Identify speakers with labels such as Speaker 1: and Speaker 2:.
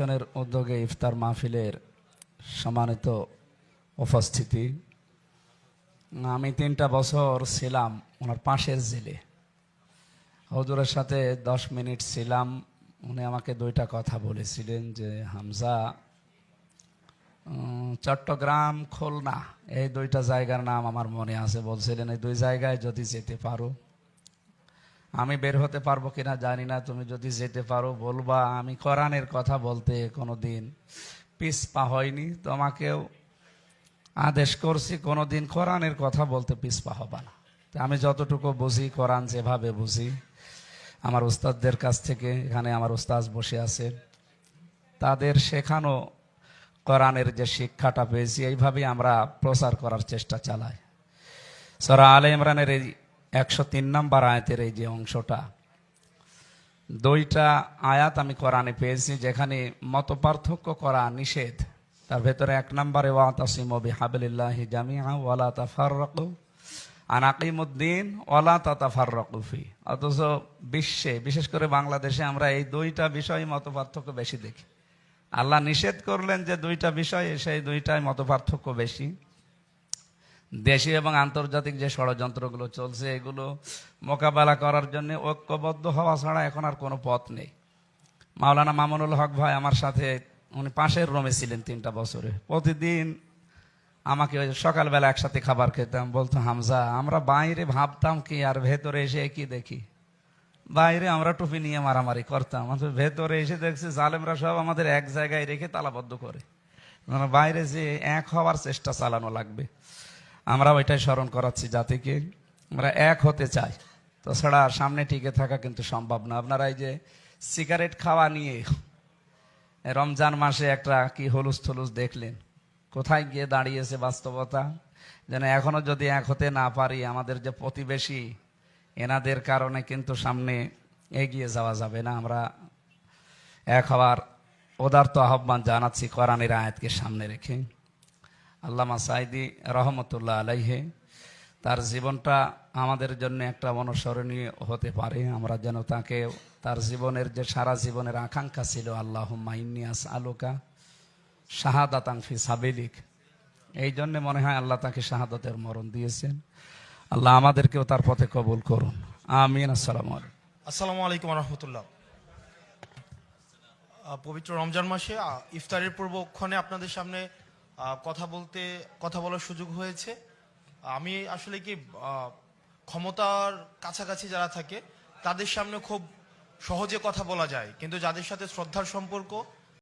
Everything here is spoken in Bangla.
Speaker 1: ফাউন্ডেশনের উদ্যোগে ইফতার মাহফিলের সম্মানিত উপস্থিতি। আমি তিনটা বছর ছিলাম ওনার পাশের জেলে। হজুরের সাথে দশ মিনিট ছিলাম। উনি আমাকে দুইটা কথা বলেছিলেন যে, হামজা চট্টগ্রাম খুলনা, এই দুইটা জায়গার নাম আমার মনে আছে। বলছিলেন, এই দুই জায়গায় যদি যেতে পারো আমি বের হতে পারব কিনা জানি না, তুমি যদি যেতে পারো বলবা। আমি কোরআনের কথা বলতে কোনো দিন পিসপা হয়নি তোমাকেও। আদেশ করছি কোনো দিন কোরআনের কথা বলতে পিসপা হবা না। আমি যতটুকু বুঝি, কোরআন যেভাবে বুঝি, আমার উস্তাদদের কাছ থেকে, এখানে আমার উস্তাদ বসে আছে, তাদের শেখানো কোরআনের যে শিক্ষাটা পেয়েছি, এইভাবেই আমরা প্রচার করার চেষ্টা চালাই। সরা আলে ইমরানের এই একশো তিন নম্বর আয়াতের এই যে অংশটা, দুইটা আয়াত আমি কোরআনে পেয়েছি যেখানে মত পার্থক্য করা নিষেধ। তার ভেতরে এক নম্বরে ওয়াতাসিম বিহাবিল্লাহি জামিআ ওয়ালা তাফাররাকু আন আকিমুদ্দিন ওয়ালা তাতাফাররাকুফি অথচ বিশ্বে, বিশেষ করে বাংলাদেশে আমরা এই দুইটা বিষয় মত পার্থক্য বেশি দেখি। আল্লাহ নিষেধ করলেন যে দুইটা বিষয়, সেই দুইটাই মত পার্থক্য বেশি। দেশি এবং আন্তর্জাতিক যে ষড়যন্ত্রগুলো চলছে, এগুলো মোকাবেলা করার জন্য ঐক্যবদ্ধ হওয়া ছাড়া এখন আর কোনো পথ নেই। মাওলানা মামুনুল হক ভাই আমার সাথে, উনি পাশের রুমে ছিলেন তিনটা বছরে। প্রতিদিন আমাকে ওই সকালবেলা একসাথে খাবার খেতাম, বলতো, হামজা, আমরা বাইরে ভাবতাম কি আর ভেতরে এসে কি দেখি? বাইরে আমরা টুপি নিয়ে মারামারি করতাম ভেতরে এসে দেখছি জালেমরা সব আমাদের এক জায়গায় রেখে তালাবদ্ধ করে। মানে বাইরে যে এক হওয়ার চেষ্টা চালানো লাগবে। আমরা ওইটাই স্মরণ করাচ্ছি জাতিকে আমরা এক হতে চাই। তাছাড়া সামনে টিকে থাকা কিন্তু সম্ভব না। আপনারা এই যে সিগারেট খাওয়া নিয়ে রমজান মাসে একটা কি হলুস থলুস দেখলেন? কোথায় গিয়ে দাঁড়িয়েছে বাস্তবতা? যেন এখনও যদি এক হতে না পারি, আমাদের যে প্রতিবেশী, এনাদের কারণে কিন্তু সামনে এগিয়ে যাওয়া যাবে না। আমরা এক হওয়ার উদার্ত আহ্বান জানাচ্ছি কোরআনের আয়াতকে সামনে রেখে। আল্লামা সাইদি রহমতুল্লাহ আলাইহে, তার জীবনটা আমাদের জন্য একটা অনুসরণীয় হতে পারে। আমরা যেন তাকে, তার জীবনের যে সারা জীবনের আকাঙ্ক্ষা ছিল আল্লাহ মাইনিয়াস আলোকা শাহাদাতাং ফি সাবিলিক। এই জন্য মনে হয় আল্লাহ তাকে শাহাদতের মরণ দিয়েছেন। আল্লাহ আমাদেরকেও তার পথে কবুল করুন। আমিন, আসসালামু আলাইকুম।
Speaker 2: আসসালামু আলাইকুম রহমতুল্লাহ। পবিত্র রমজান মাসে ইফতারের পূর্বক্ষণে আপনাদের সামনে কথা বলতে, কথা বলার সুযোগ হয়েছে। আমি আসলে কি ক্ষমতার কাছাকাছি যারা থাকে, তাদের সামনে খুব সহজে কথা বলা যায়। কিন্তু যাদের সাথে শ্রদ্ধার সম্পর্ক